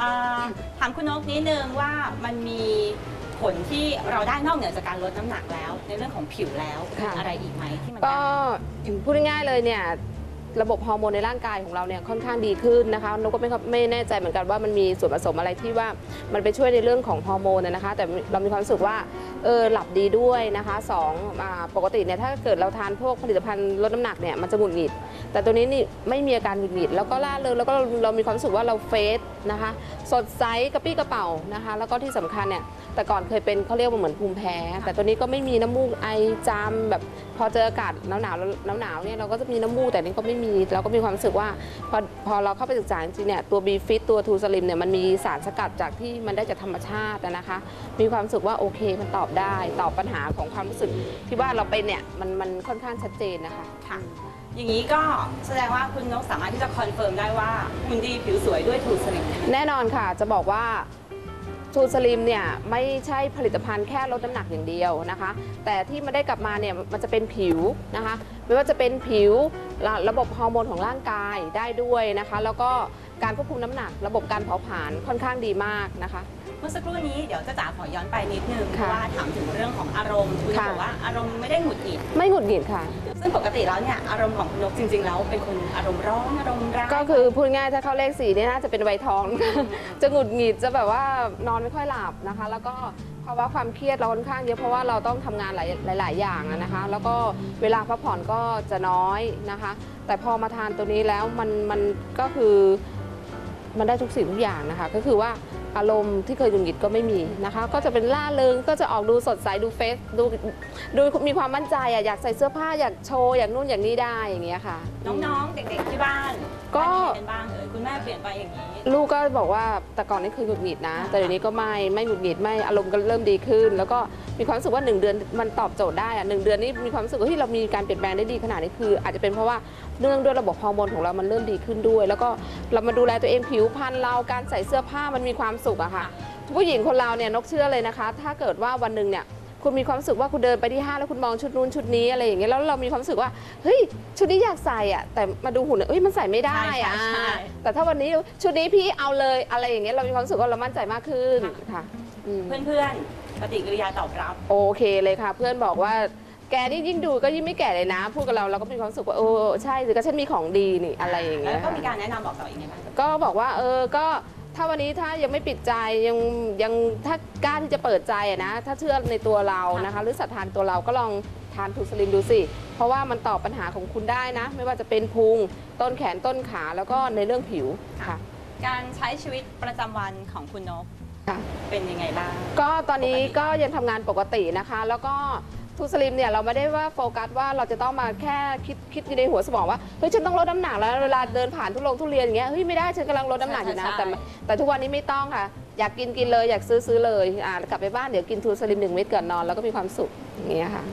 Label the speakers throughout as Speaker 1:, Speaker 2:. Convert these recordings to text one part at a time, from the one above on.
Speaker 1: อ่าถามคุณนกนิดนึงว่ามันมีผลที่เราได้นอกเหนือจากการลดน้ำหนักแล้ว ในเรื่องของผิวแล้ว
Speaker 2: ค่ะ
Speaker 1: มีอะไรอีกไหมที่มัน
Speaker 2: ก็
Speaker 1: ได้
Speaker 2: พูดง่ายๆเลยเนี่ย ระบบฮอร์โมนในร่างกายของเราเนี่ยค่อนข้างดีขึ้นนะคะนกก็ไม่คับไม่แน่ใจเหมือนกันว่ามันมีส่วนผสมอะไรที่ว่ามันไปช่วยในเรื่องของฮอร์โมนนะคะ แต่เรามีความรู้สึกว่าเออหลับดีด้วยนะคะสองอาปกติเนี่ยถ้าเกิดเราทานพวกผลิตภัณฑ์ลดน้ำหนักเนี่ยมันจะหงุดหงิด แต่ตัวนี้นี่ไม่มีอาการหงุดหงิด แล้วก็ล่าเริงแล้วก็เรามีความรู้สึกว่าเราเฟสนะคะ สดใสกระปี้กระเป๋านะคะ แล้วก็ที่สำคัญเนี่ยแต่ก่อนเคยเป็นเขาเรียกว่าเหมือนภูมิแพ้ แต่ตัวนี้ก็ไม่มีน้ำมูกไอจามแบบพอเจออากาศหนาวหนาวหนาวเนี่ยเราก็จะมีน้ำมูกแต่นี่ก็ไม่มี เราก็มีความรู้สึกว่าพอพอเราเข้าไปศึกษาจริงๆเนี่ยตัว B Fit ตัวทูสลิมเนี่ยมันมีสารสกัดจากที่มันได้จากธรรมชาติอะนะคะ มีความรู้สึกว่าโอเคมันตอบได้ตอบปัญหาของความรู้สึกที่ว่าเราเป็นเนี่ยมันมันค่อนข้างชัดเจนนะคะ
Speaker 1: ค่ะอย่างนี้ก็แสดงว่าคุณนกสามารถที่จะคอนเฟิร์มได้ว่าหุ่นดีผิวสวยด้วยทูสลิม
Speaker 2: แน่นอนค่ะจะบอกว่า ทูสลิมเนี่ยไม่ใช่ผลิตภัณฑ์แค่ลดน้ำหนักอย่างเดียวนะคะ แต่ที่มันได้กลับมาเนี่ยมันจะเป็นผิวนะคะ ไม่ว่าจะเป็นผิวระระบบฮอร์โมนของร่างกายได้ด้วยนะคะ แล้วก็การควบคุมน้ำหนัก ระบบการเผาผลาญค่อนข้างดีมากนะคะ
Speaker 1: เมื่อสักครู่นี้เดี๋ยวจะจ๋าขอย้อนไปนิดนึงเพ
Speaker 2: ค่ะ
Speaker 1: ราะว่าถามถึงเรื่องของอารมณ์คุณ
Speaker 2: ค่ะ
Speaker 1: บอกว่าอารมณ์ไม่ได้หงุดหงิด
Speaker 2: ไม่หงุดหงิดค่ะ
Speaker 1: ซึ่งปกติแล้วเนี่ยอารมณ์ของคุณนกจริง ๆ แล้วเป็นคนอารมณ์ร้อนอารมณ์ร้าย
Speaker 2: ก็คือพูดง่ายๆถ้าเข้าเลขสี่เนี่ยน่าจะเป็นวัยทอง จะหงุดหงิดจะแบบว่านอนไม่ค่อยหลับนะคะ แล้วก็ภาวะความเครียดเราค่อนข้างเยอะเพราะว่าเราต้องทำงานหลายหลาย ๆ อย่างอะนะคะ แล้วก็เวลาพักผ่อนก็จะน้อยนะคะ แต่พอมาทานตัวนี้แล้วมันมันก็คือมันได้ทุกสิ่งทุกอย่างนะคะ ก็คือว่า อารมณ์ที่เคยหงุดหงิดก็ไม่มีนะคะ ก็จะเป็นล่าเริงก็จะออกดูสดใสดูเฟซดูดูมีความมั่นใจอะอยากใส่เสื้อผ้าอยากโชว์อยากนู่นอย่างนี้ได้อย่างเงี้ยค่ะ
Speaker 1: น้องๆ เด็กๆที่บ้าน
Speaker 2: ก็
Speaker 1: เป็นบ้างเอ่ยคุณแม่เปลี่ยนไปอย่างนี้
Speaker 2: ลูกก็บอกว่าแต่ก่อนนี่คือหงุดหงิดนะ แต่เดี๋ยวนี้ก็ไม่ไม่หงุดหงิดไม่อารมณ์ก็เริ่มดีขึ้น แล้วก็ มีความรู้สึกว่า 1 เดือนมันตอบโจทย์ได้อะหนึ่งเดือนนี้มีความรู้สึกว่าเฮ้ยเรามีการเปลี่ยนแปลงได้ดีขนาดนี้คือ อาจจะเป็นเพราะว่าเนื่องด้วยระบบฮอร์โมนของเรามันเริ่มดีขึ้นด้วย แล้วก็เรามาดูแลตัวเองผิวพรรณเราการใส่เสื้อผ้ามันมีความสุขอะค่ะ ผู้หญิงคนเราเนี่ยนกเชื่อเลยนะคะ ถ้าเกิดว่าวันหนึ่งเนี่ยคุณมีความรู้สึกว่าคุณเดินไปที่ห้างแล้วคุณมองชุดนู้นชุดนี้อะไรอย่างเงี้ยแล้วเรามีความรู้สึกว่าเฮ้ยชุดนี้อยากใส่อะแต่มาดูหุ่นเนี่ยเอ้ยมันใส่ไม่ได้อะ
Speaker 1: ใช่ใช่ใช่
Speaker 2: แต่ถ้าวันนี้ชุดนี้พี่เอาเลยอะไรอย่างเงี้ยเรามีความรู้สึกว่าเรามั่นใจมากขึ้นค่ะอืม
Speaker 1: เพื่อนๆ ปฏิกิริยาตอบรับ
Speaker 2: โอเคเลยค่ะ เพื่อนบอกว่าแกนี่ยิ่งดูก็ยิ่งไม่แก่เลยนะ พูดกับเราเราก็มีความรู้สึกว่าโอ้ใช่หรือก็ฉันมีของดีนี่อะไรอย่างเงี้
Speaker 1: แล้
Speaker 2: ยว
Speaker 1: ก็มีการแนะนำบอกต่ออีกไงบ้าง
Speaker 2: ก็บอกว่าเออก็ถ้าวันนี้ถ้ายังไม่ปิดใจยังยังถ้ากล้าที่จะเปิดใจอะนะถ้าเชื่อในตัวเรานะคะ หรือศรัทธานตัวเราก็ลองทานทูสลิมดูสิเพราะว่ามันตอบปัญหาของคุณได้นะ ไม่ว่าจะเป็นพุงต้นแขนต้นขาแล้วก็ในเรื่องผิวค่ะ
Speaker 1: การใช้ชีวิตประจำวันของคุณนก
Speaker 2: ค่ะ
Speaker 1: เป็นยังไงบ้าง
Speaker 2: ก็ตอนนี้
Speaker 1: ปกติ
Speaker 2: ก็ยังทำงานปกตินะคะ แล้วก็ทูสลิมเนี่ยเราไม่ได้ว่าโฟกัสว่าเราจะต้องมาแค่คิดคิดอยู่ในหัวสมองว่าเฮ้ยฉันต้องลดน้ำหนักแล้วเวลาเดินผ่านทุกโรงทุเรียนอย่างเงี้ยเฮ้ยไม่ได้ฉันกำลังลดน้ำหนักอยู่นะ
Speaker 1: ใช่ใช่
Speaker 2: แต่แต่ทุกวันนี้ไม่ต้องค่ะ อยากกินกินเลยอยากซื้อซื้อเลยอ่ากลับไปบ้านเดี๋ยวกินทูสลิมหนึ่งเม็ดก่อนนอนแล้วก็มีความสุขอย่างเงี้ยค่ะ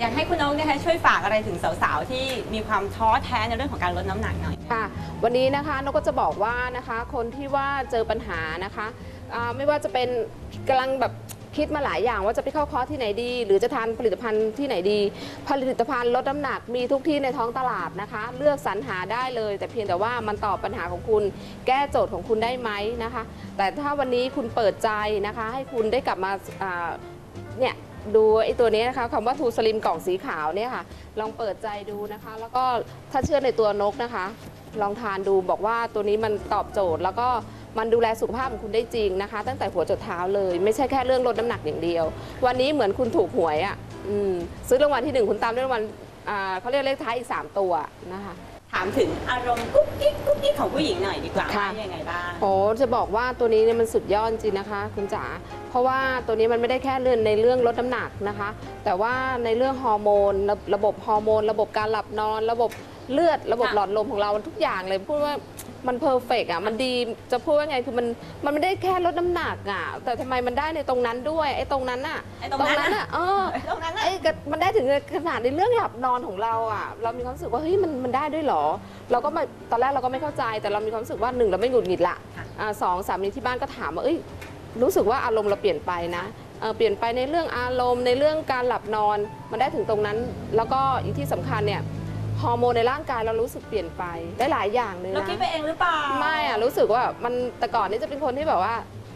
Speaker 1: อยากให้คุณนกนะคะช่วยฝากอะไรถึงสาวๆที่มีความท้อแท้ในเรื่องของการลดน้ำหนักหน่อย
Speaker 2: ค่ะวันนี้นะคะนกก็จะบอกว่านะคะคนที่ว่าเจอปัญหานะคะ อ่าไม่ว่าจะเป็นกำลังแบบคิดมาหลายอย่างว่าจะไปเข้าคอร์สที่ไหนดี หรือจะทานผลิตภัณฑ์ที่ไหนดี ผลิตภัณฑ์ลดน้ำหนักมีทุกที่ในท้องตลาดนะคะ เลือกสรรหาได้เลย แต่เพียงแต่ว่ามันตอบปัญหาของคุณ แก้โจทย์ของคุณได้ไหมนะคะ แต่ถ้าวันนี้คุณเปิดใจนะคะ ให้คุณได้กลับมาอ่าเนี่ยดูไอ้ตัวนี้นะคะคำว่าทูสลิมกล่องสีขาวเนี่ยค่ะ ลองเปิดใจดูนะคะ แล้วก็ถ้าเชื่อในตัวนกนะคะ ลองทานดูบอกว่าตัวนี้มันตอบโจทย์แล้วก็ มันดูแลสุขภาพของคุณได้จริงนะคะ ตั้งแต่หัวจดเท้าเลย ไม่ใช่แค่เรื่องลดน้ำหนักอย่างเดียว วันนี้เหมือนคุณถูกหวยอะ่ะอืมซื้อรางวัลที่หนึ่งคุณตามด้วยรางวัลอ่าเขาเรียกเลขท้ายอีก 3 ตัวนะคะ
Speaker 1: ถามถึงอารมณ์กุ๊กกิ๊กกุ๊กกิ๊กของผู้หญิงหน่อยดีกว่า
Speaker 2: ค่ะ
Speaker 1: ว่ายังไงบ้าง
Speaker 2: โอ้จะบอกว่าตัวนี้เนี่ยมันสุดยอดจริงนะคะ คุณจ๋าเพราะว่าตัวนี้มันไม่ได้แค่เรื่องในเรื่องลดน้ำหนักนะคะ แต่ว่าในเรื่องฮอร์โมนระระบบฮอร์โมน ระบบการหลับนอน ระบบเลือดระบบ
Speaker 1: ค่ะ
Speaker 2: หลอดลมของเราทุกอย่างเลยพูดว่า มันเพอร์เฟกอะมันดีจะพูดว่าไงคือมันมันไม่ได้แค่ลดน้ำหนักอะแต่ทำไมมันได้ในตรงนั้นด้วยไอ้ตรงนั้นอะ
Speaker 1: ไอ้ตรงนั้นน่ะ
Speaker 2: อะ เออ
Speaker 1: ตรงนั้นน่ะ
Speaker 2: ไอ้กะมันได้ถึงขนาดในเรื่องหลับนอนของเราอะ เรามีความรู้สึกว่าเฮ้ยมันมันได้ด้วยเหรอ เราก็มาตอนแรกเราก็ไม่เข้าใจ แต่เรามีความรู้สึกว่าหนึ่งเราไม่หงุดหงิดละ
Speaker 1: ค่ะ
Speaker 2: อ่าสองสามีที่บ้านก็ถามว่าเอ้ยรู้สึกว่าอารมณ์เราเปลี่ยนไปนะเอ่อเปลี่ยนไปในเรื่องอารมณ์ในเรื่องการหลับนอน มันได้ถึงตรงนั้น แล้วก็อีกที่สำคัญเนี่ย ฮอร์โมนในร่างกายเรารู้สึกเปลี่ยนไปได้หลายอย่างเลย
Speaker 1: เรา
Speaker 2: นะ
Speaker 1: คิดไปเองหรือเปล่า
Speaker 2: ไม่อะรู้สึกว่ามันแต่ก่อนนี่จะเป็นคนที่แบบว่า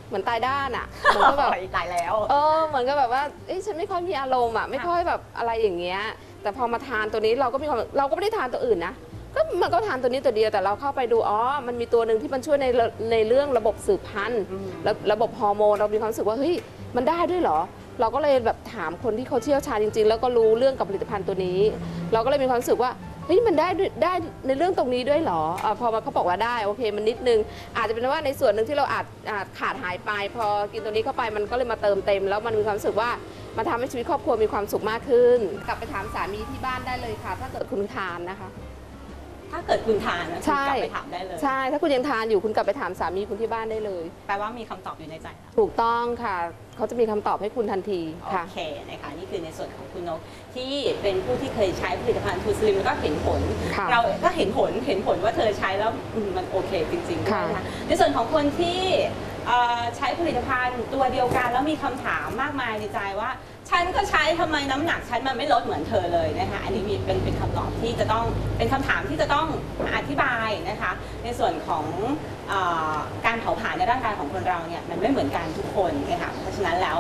Speaker 2: เหมือนตายด้านอะเหมือนก็แบบ
Speaker 1: ตายแล้ว
Speaker 2: เออเหมือนกับแบบว่าเอ้ยฉันไม่ค่อยมีอารมณ์อะไม่ค่อยแบบอะไรอย่างเงี้ย แต่พอมาทานตัวนี้เราก็มีความเราก็ไม่ได้ทานตัวอื่นนะก็มันก็ทานตัวนี้ตัวเดียวแต่เราเข้าไปดูอ๋อมันมีตัวหนึ่งที่มันช่วยในระในเรื่องระบบสืบพันธุ์
Speaker 1: อืม
Speaker 2: ระระบบฮอร์โมนเรามีความรู้สึกว่าเฮ้ยมันได้ด้วยเหรอ เราก็เลยแบบถามคนที่เขาเชี่ยวชาญจริง ๆ แล้วก็รู้เรื่องกับผลิตภัณฑ์ตัวนี้ เราก็เลยมีความรู้สึกว่าเฮ้ยมันได้ด้วยได้ในเรื่องตรงนี้ด้วยเหรออาพอมาเขาบอกว่าได้โอเคมันนิดนึง อาจจะเป็นว่าในส่วนหนึ่งที่เราอาจอาจขาดหายไป พอกินตัวนี้เข้าไปมันก็เลยมาเติมเต็ม แล้วมันมีความรู้สึกว่ามันทำให้ชีวิตครอบครัวมีความสุขมากขึ้น กลับไปถามสามีที่บ้านได้เลยค่ะ ถ้าเกิดคุณทานนะคะ
Speaker 1: ถ้าเกิดคุณทานนะ
Speaker 2: ใช่
Speaker 1: คุณกลับไปถามได้เลย
Speaker 2: ใช่ ถ้าคุณยังทานอยู่คุณกลับไปถามสามีคุณที่บ้านได้เลย
Speaker 1: แปลว่ามีคำตอบอยู่ในใจแล้ว
Speaker 2: ถูกต้องค่ะ เขาจะมีคำตอบให้คุณทันที
Speaker 1: โอ
Speaker 2: ค่ะ
Speaker 1: เคนะคะนี่คือในส่วนของคุณนกที่เป็นผู้ที่เคยใช้ผลิตภัณฑ์ทูสลิมแล้วก็เห็นผล
Speaker 2: ค่ะ
Speaker 1: เราก็เห็นผลเห็นผลว่าเธอใช้แล้วอืมมันโอเคจริงๆด้วย
Speaker 2: ค่ะ
Speaker 1: นะคะในส่วนของคนที่เอ่อใช้ผลิตภัณฑ์ตัวเดียวกันแล้วมีคำถามมากมายในใจว่า ฉันก็ใช้ทำไมน้ำหนักฉันมันไม่ลดเหมือนเธอเลยนะคะอันนี้มีเป็นเป็นคำตอบที่จะต้องเป็นคำถามที่จะต้องอธิบายนะคะในส่วนของออการเผาผลาญในร่างกายของคนเราเนี่ยมันไม่เหมือนกันทุกคนนะคะเพราะฉะนั้นแล้ว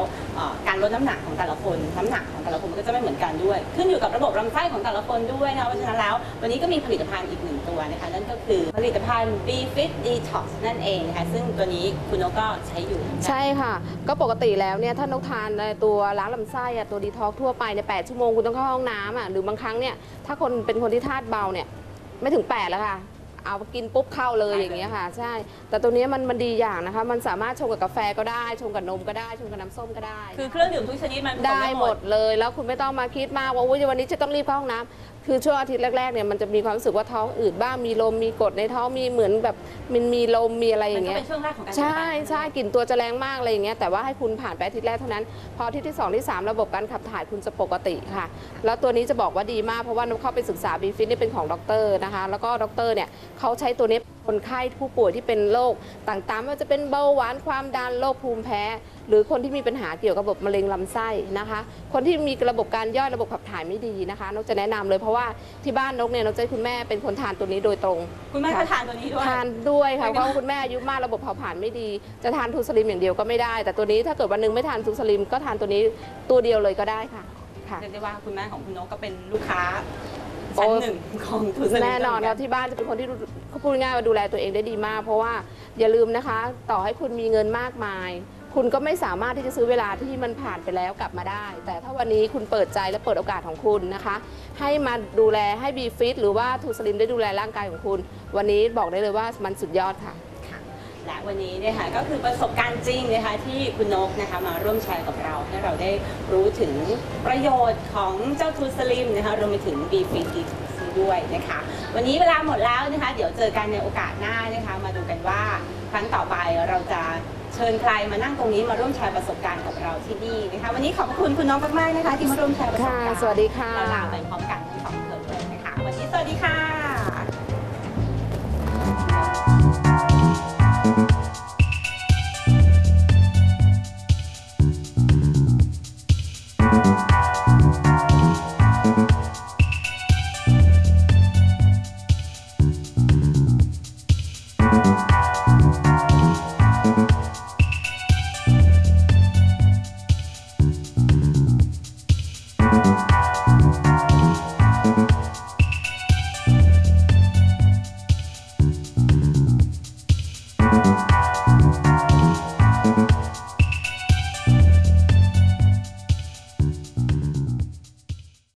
Speaker 1: การลดน้ำหนักของแต่ละคนน้ำหนักของแต่ละคนก็จะไม่เหมือนกันด้วย ขึ้นอยู่กับระบบลำไส้ของแต่ละคนด้วยนะคะเพราะฉะนั้นแล้ว วันนี้ก็มีผลิตภัณฑ์อีกหนึ่งตัวนะคะนั่นก็คือผลิตภัณฑ์ B Fit Detox นั่นเองนะคะซึ่งตัวนี้คุณนกก็ใช้อยู่
Speaker 2: ใช่ค่ะ ก็ปกติแล้วเนี่ยถ้านกทานในตัวล้างลำไส้อะตัวดีท็อกทั่วไปในแปดชั่วโมงคุณต้องเข้าห้องน้ำอะหรือบางครั้งเนี่ยถ้าคนเป็นคนที่ธาตุเบาเนี่ยไม่ถึงแปดแล้วค่ะ เอากินปุ๊บเข้าเลยอย่างเงี้ยค่ะ ใช่ แต่ตัวเนี้ยมันมันดีอย่างนะคะ มันสามารถชงกับกาแฟก็ได้ ชงกับนมก็ได้ชงกับน้ำส้มก็ได้
Speaker 1: คือเครื่องดื่มทุกชนิดมันผส
Speaker 2: ได้
Speaker 1: ได้
Speaker 2: หมดเลย แล้วคุณไม่ต้องมาคิดมากว่าอุ๊ยวันนี้จะต้องรีบเข้าห้องน้ำคือช่วงอาทิตย์แรกๆเนี่ยมันจะมีความรู้สึกว่าท้องอืดบ้างมีลมมีกรดในท้องมีเหมือนแบบมันมีลมมีอะไรอ
Speaker 1: มัน
Speaker 2: ย่าง
Speaker 1: ก็
Speaker 2: เงี้ย
Speaker 1: เป็นช่วงแรกของการ
Speaker 2: ใช่
Speaker 1: เปลี่ยนแปลง
Speaker 2: ใช่กลิ่นตัวจะแรงมากอะไรอย่างเงี้ยแต่ว่าให้คุณผ่านไปอาทิตย์แรกเท่านั้น พออาทิตย์ที่ 2 ที่ 3 ระบบการขับถ่ายคุณจะปกติค่ะ แล้วตัวนี้จะบอกว่าดีมากเพราะว่านุเข้าไปศึกษาบีฟิตนี่เป็นของด็อกเตอร์นะคะ แล้วก็ด็อกเตอร์เนี่ยเขาใช้ตัวนี้คนไข้ผู้ป่วยที่เป็นโรคต่างๆไม่ว่าจะเป็นเบาหวานความดันโรคภูมิแพ้ หรือคนที่มีปัญหาเกี่ยวกับระบบมะเร็งลำไส้นะคะ คนที่มีระบบการย่อยระบบขับถ่ายไม่ดีนะคะนกจะแนะนำเลยเพราะว่าที่บ้านนกเนี่ยนกจะให้คุณแม่เป็นคนทานตัวนี้โดยตรง
Speaker 1: คุณแม่ก็ทานตัวนี้ด้วย
Speaker 2: ทานด้วยค่ะ
Speaker 1: ไม่
Speaker 2: เพ
Speaker 1: ได้
Speaker 2: ราะว่าคุณแม่อายุมากระบบเผาผลาญไม่ดี จะทานทูสลิมอย่างเดียวก็ไม่ได้ แต่ตัวนี้ถ้าเกิดวันหนึงไม่ทานทูสลิมก็ทานตัวนี้ตัวเดียวเลยก็ได้ค่ะค่ะ
Speaker 1: เรียกได้ว่าคุณแม่ของคุณนกก็เป็นลูกค้า
Speaker 2: โอ้
Speaker 1: ชั้นหนึ่งของทูสลิม
Speaker 2: แน่นอน
Speaker 1: เหมื
Speaker 2: เรา
Speaker 1: กั
Speaker 2: ที่บ้านจะเป็นคนที่ดูเขาพูดง่ายๆว่าดูแลตัวเองได้ดีมาก เพราะว่าอย่าลืมนะคะ ต่อให้คุณมีเงินมากมาย คุณก็ไม่สามารถที่จะซื้อเวลาที่มันผ่านไปแล้วกลับมาได้ แต่ถ้าวันนี้คุณเปิดใจและเปิดโอกาสของคุณนะคะ ให้มาดูแลให้บีฟิตหรือว่าทูสลิมได้ดูแลร่างกายของคุณ วันนี้บอกได้เลยว่ามันสุดยอดค่ะ
Speaker 1: และวันนี้เนะคะก็คือประสบการณ์จริงนะคะที่คุณนกนะคะมาร่วมแชร์กับเราให้เราได้รู้ถึงประโยชน์ของเจ้าทูสลิมนะคะรวมไปถึง b f i t ด้วยนะคะวันนี้เวลาหมดแล้วนะคะเดี๋ยวเจอกันในโอกาสหน้านะคะมาดูกันว่าครั้งต่อไปเราจะเชิญใครมานั่งตรงนี้มาร่วมแชร์ประสบการณ์กับเราที่นี่นะคะวันนี้ขอบพระคุณคุณน้องมากๆนะคะที่มาร่วมแชร์ประสบ
Speaker 2: ค่ะ
Speaker 1: การณ์
Speaker 2: สวัสดีค่ะ
Speaker 1: เราลาไปพร้อมกันทั้งสองคนเลยนะคะวันนี้สวัสดีค่ะ